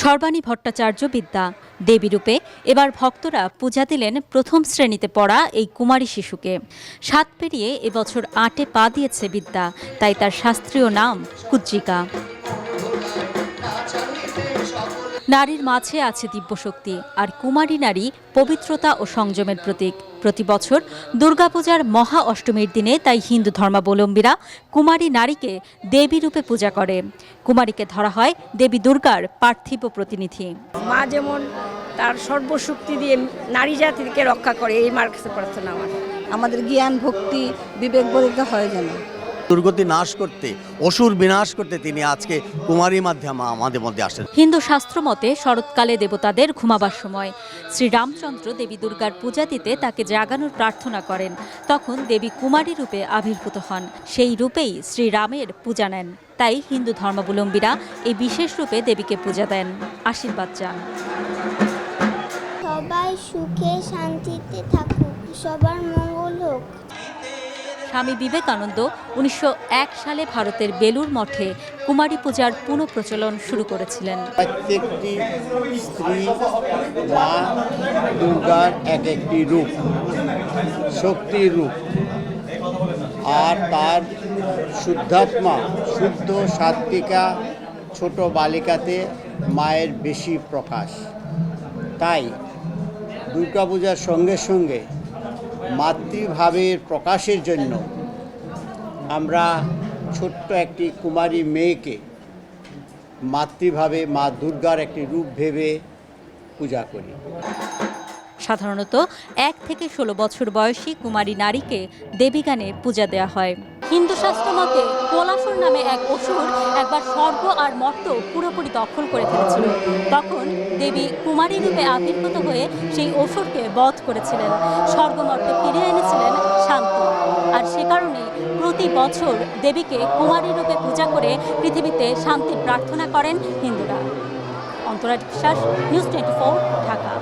সর্বাণী ভট্টাচার্য বিদ্যা। দেবীরূপে এবার ভক্তরা পূজা দিলেন প্রথম শ্রেণীতে পড়া এই কুমারী শিশুকে। সাত পেরিয়ে এবছর আটে পা দিয়েছে বিদ্যা, তাই তার শাস্ত্রীয় নাম কুজ্জিকা। নারীর মাঝে আছে দিব্যশক্তি আর কুমারী নারী পবিত্রতা ও সংযমের প্রতীক। প্রতি বছর দুর্গাপূজার মহা অষ্টমীর দিনে তাই হিন্দু ধর্মাবলম্বীরা কুমারী নারীকে দেবী রূপে পূজা করে। কুমারীকে ধরা হয় দেবী দুর্গার পার্থিব প্রতিনিধি। মা যেমন তার সর্বশক্তি দিয়ে নারী জাতিকে রক্ষা করে এই মার কাছে প্রার্থনা আমার। আমাদের জ্ঞান ভক্তি বিবেক বলিতে হয় যেন। দুর্গতি নাশ করতে অসুর বিনাশ করতে তিনি আজকে কুমারী মাধ্যমে আমাদের মধ্যে আসেন। হিন্দু শাস্ত্র মতে শরৎকালে দেবতাদের ঘুমাবার সময় শ্রীরামচন্দ্র দেবী দুর্গার পূজা দিতে তাকে জাগানোর প্রার্থনা করেন। তখন দেবী কুমারী রূপে আবির্ভূত হন। সেই রূপেই শ্রীরামের পূজা নেন। তাই হিন্দু ধর্মাবলম্বীরা এই বিশেষ রূপে দেবীকে পূজা দেন। আশীর্বাদ চান। সবাই সুখে শান্তিতে থাকুক সবার মঙ্গল হোক। স্বামী বিবেকানন্দ উনিশশো এক সালে ভারতের বেলুর মঠে কুমারী পূজার পুনঃপ্রচলন শুরু করেছিলেন। প্রত্যেকটি স্ত্রী, মা, দুর্গার এক একটি রূপ শক্তির রূপ। আর তার শুদ্ধাত্মা, শুদ্ধ সাত্বিকা ছোট বালিকাতে মায়ের বেশি প্রকাশ। তাই দুর্গাপূজার সঙ্গে সঙ্গে মাতৃভাবের প্রকাশের জন্য আমরা ছোট্ট একটি কুমারী মেয়েকে মাতৃভাবে মা দুর্গার একটি রূপ ভেবে পূজা করি। সাধারণত এক থেকে ষোলো বছর বয়সী কুমারী নারীকে দেবীগানে পূজা দেওয়া হয়। হিন্দু শাস্ত্র মতে কোলাসুর নামে এক অসুর একবার স্বর্গ আর মর্ত পুরোপুরি দখল করে ফেলেছিল। তখন দেবী কুমারী রূপে আবির্ভূত হয়ে সেই অসুরকে বধ করেছিলেন। স্বর্গমর্ত ফিরে এনেছিলেন শান্তি। আর সে কারণেই প্রতি বছর দেবীকে কুমারী রূপে পূজা করে পৃথিবীতে শান্তি প্রার্থনা করেন হিন্দুরা। অন্তরাজ বিশ্বাস, নিউজ টোয়েন্টি ঢাকা।